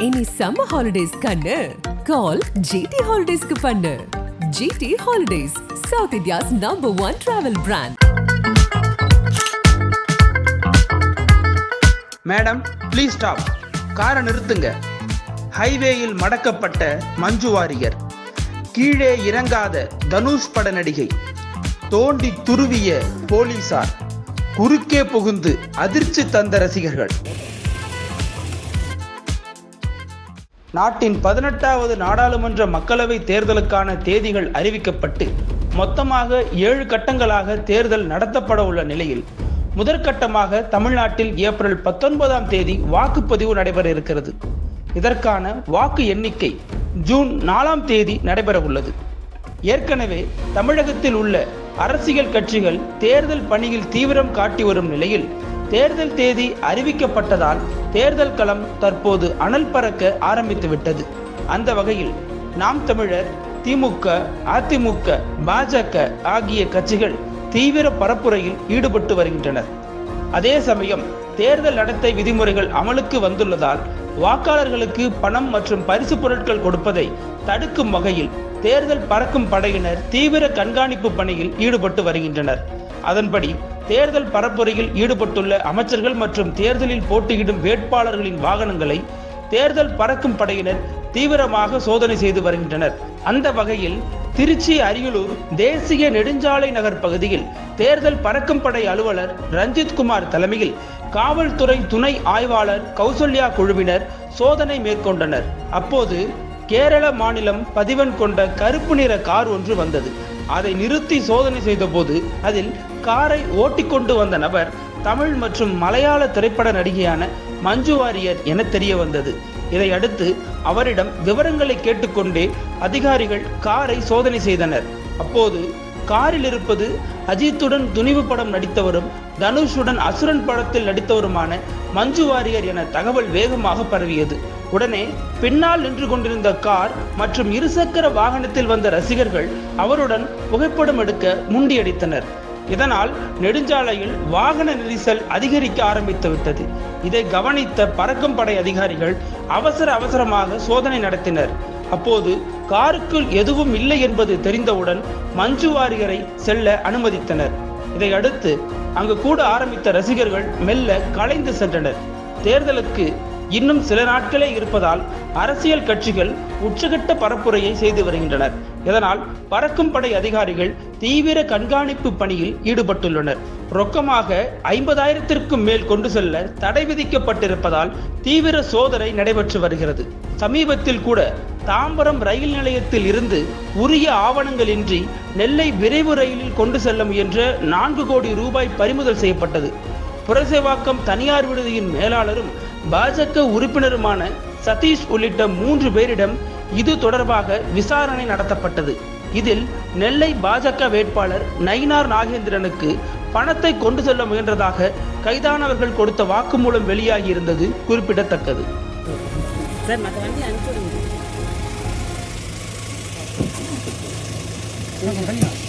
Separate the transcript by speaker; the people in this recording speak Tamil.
Speaker 1: இனி சம்மர் ஹாலிடேஸ் கண்ணு. கால் ஜிடி ஹாலிடேஸ்க்கு பண்ணு. GT holidays south India's number one travel brand
Speaker 2: madam please stop காரை நிறுத்துங்க. ஹைவேயில் மடக்கப்பட்ட மஞ்சு வாரியர். கீழே இறங்காத தனுஷ் பட நடிகை. தோண்டி துருவிய போலீசார். குறுக்கே புகுந்து அதிர்ச்சி தந்த ரசிகர்கள். நாட்டின் பதினெட்டாவது நாடாளுமன்ற மக்களவை தேர்தலுக்கான தேதிகள் அறிவிக்கப்பட்டு மொத்தமாக ஏழு கட்டங்களாக தேர்தல் நடத்தப்பட உள்ள நிலையில் முதற்கட்டமாக தமிழ்நாட்டில் ஏப்ரல் பத்தொன்பதாம் தேதி வாக்குப்பதிவு நடைபெற இருக்கிறது. இதற்கான வாக்கு எண்ணிக்கை ஜூன் நாலாம் தேதி நடைபெற உள்ளது. ஏற்கனவே தமிழகத்தில் உள்ள அரசியல் கட்சிகள் தேர்தல் பணியில் தீவிரம் காட்டி வரும் நிலையில் தேர்தல் தேதி அறிவிக்கப்பட்டதால் தேர்தல் களம் தற்போது அனல் பறக்க ஆரம்பித்து விட்டது அந்த வகையில் நாம் தமிழர் திமுக அதிமுக பாஜக ஆகிய கட்சிகள் தீவிர பரப்புரையில் ஈடுபட்டு வருகின்றனர். அதே சமயம் தேர்தல் நடத்தை விதிமுறைகள் அமலுக்கு வந்துள்ளதால் வாக்காளர்களுக்கு பணம் மற்றும் பரிசு பொருட்கள் கொடுப்பதை தடுக்கும் வகையில் தேர்தல் பறக்கும் படையினர் தீவிர கண்காணிப்பு பணியில் ஈடுபட்டு வருகின்றனர். அதன்படி தேர்தல் பரப்புரையில் ஈடுபட்டுள்ள அமைச்சர்கள் மற்றும் தேர்தலில் போட்டியிடும் வேட்பாளர்களின் வாகனங்களை தேர்தல் பறக்கும் படையினர் தீவிரமாக சோதனை செய்து வருகின்றனர். அந்த வகையில் திருச்சி அரியலூர் தேசிய நெடுஞ்சாலை நகர் பகுதியில் தேர்தல் பறக்கும் படை அலுவலர் ரஞ்சித் குமார் தலைமையில் காவல்துறை துணை ஆய்வாளர் கௌசல்யா குழுவினர் சோதனை மேற்கொண்டனர். அப்போது கேரள மாநிலம் பதிவன் கொண்ட கருப்பு நிற கார் ஒன்று வந்தது. அதை நிறுத்தி சோதனை செய்தபோது அதில் காரை ஓட்டிக்கொண்டு வந்த நபர் தமிழ் மற்றும் மலையாள திரைப்பட நடிகையான மஞ்சு வாரியர் என தெரிய வந்தது. இதையடுத்து அவரிடம் விவரங்களை கேட்டுக்கொண்டே அதிகாரிகள் காரை சோதனை செய்தனர். அப்போது காரில் இருப்பது அஜித்துடன் துணிவு படம் நடித்தவரும் தனுஷுடன் அசுரன் படத்தில் நடித்தவருமான மஞ்சு வாரியர் என தகவல் வேகமாக பரவியது. உடனே பின்னால் நின்று கொண்டிருந்த கார் மற்றும் இருசக்கர வாகனத்தில் வந்த ரசிகர்கள் அவருடன் புகைப்படம் எடுக்க முண்டியடித்தனர். இதனால் நெடுஞ்சாலையில் வாகன நெரிசல் அதிகரிக்க ஆரம்பித்து விட்டது. இதை கவனித்த பறக்கும் படை அதிகாரிகள் அவசர அவசரமாக சோதனை நடத்தினர். அப்போது காருக்குள் எதுவும் இல்லை என்பது தெரிந்தவுடன் மஞ்சு வாரியரை செல்ல அனுமதித்தனர். இதையடுத்து அங்கு கூட ஆரம்பித்த ரசிகர்கள் மெல்ல கலைந்து சென்றனர். தேர்தலுக்கு இன்னும் சில நாட்களே இருப்பதால் அரசியல் கட்சிகள் உச்சகட்ட பரப்புரையை செய்து வருகின்றனர். இதனால் பறக்கும் படை அதிகாரிகள் தீவிர கண்காணிப்பு பணியில் ஈடுபட்டுள்ளனர். ரொக்கமாக ஐம்பதாயிரத்திற்கும் மேல் கொண்டு செல்ல தடை விதிக்கப்பட்டிருப்பதால் தீவிர சோதனை நடைபெற்று வருகிறது. சமீபத்தில் கூட தாம்பரம் ரயில் நிலையத்தில் இருந்து உரிய ஆவணங்களின்றி நெல்லை விரைவு ரயிலில் கொண்டு செல்ல முயன்ற நான்கு கோடி ரூபாய் பறிமுதல் செய்யப்பட்டது. புரசேவாக்கம் தனியார் விடுதியின் மேலாளரும் பாஜக உறுப்பினருமான சதீஷ் உள்ளிட்ட மூன்று பேரிடம் இது தொடர்பாக விசாரணை நடத்தப்பட்டது. இதில் நெல்லை பாஜக வேட்பாளர் நயினார் நாகேந்திரனுக்கு பணத்தை கொண்டு செல்ல முயன்றதாக கைதானவர்கள் கொடுத்த வாக்குமூலம் வெளியாகி இருந்தது குறிப்பிடத்தக்கது.
Speaker 3: சார் மற்ற வண்டி அனுப்பிவிடுங்க சார்